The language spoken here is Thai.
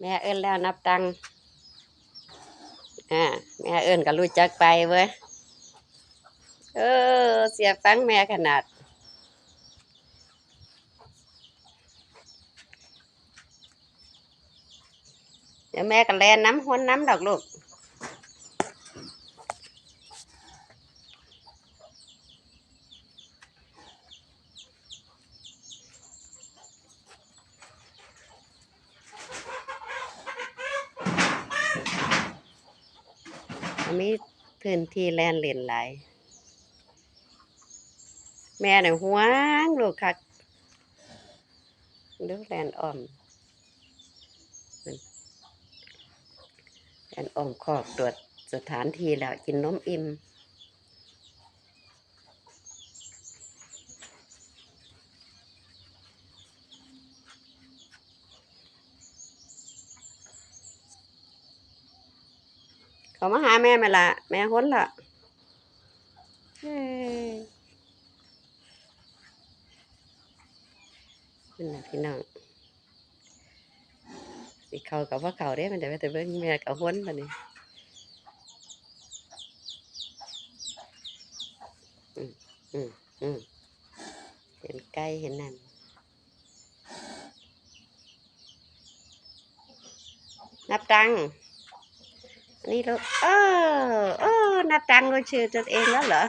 แม่เอิ้นแล้วนับตังค์อ่าแม่เอิ้นก็รู้จักไปเว้ยเออ เสียฟังแม่ขนาด เดี๋ยวแม่ก็แลนน้ำห้นน้ำดอกลูก มีพื้นที่แลนเล่นหลาย แม่เนี่ยห่วงลูกคักดูแลนอ้อมแลนอ้อมคอกตรวจสถานที่แล้วกินนมอิ่ม เขามาหาแม่ไหมล่ะแม่ค้นละเฮ้ยนี่นะพี่น้องสิเขากับว่าเขาได้มันจะไปแต่เบิ่งแม่กับค้นปะนี่อืมอืมอืมเห็นไก่เห็นนั่นนับตังค์อั นนี้ลูกเออเออนับตังก็ชื่อตัวเองแล้วเหรอ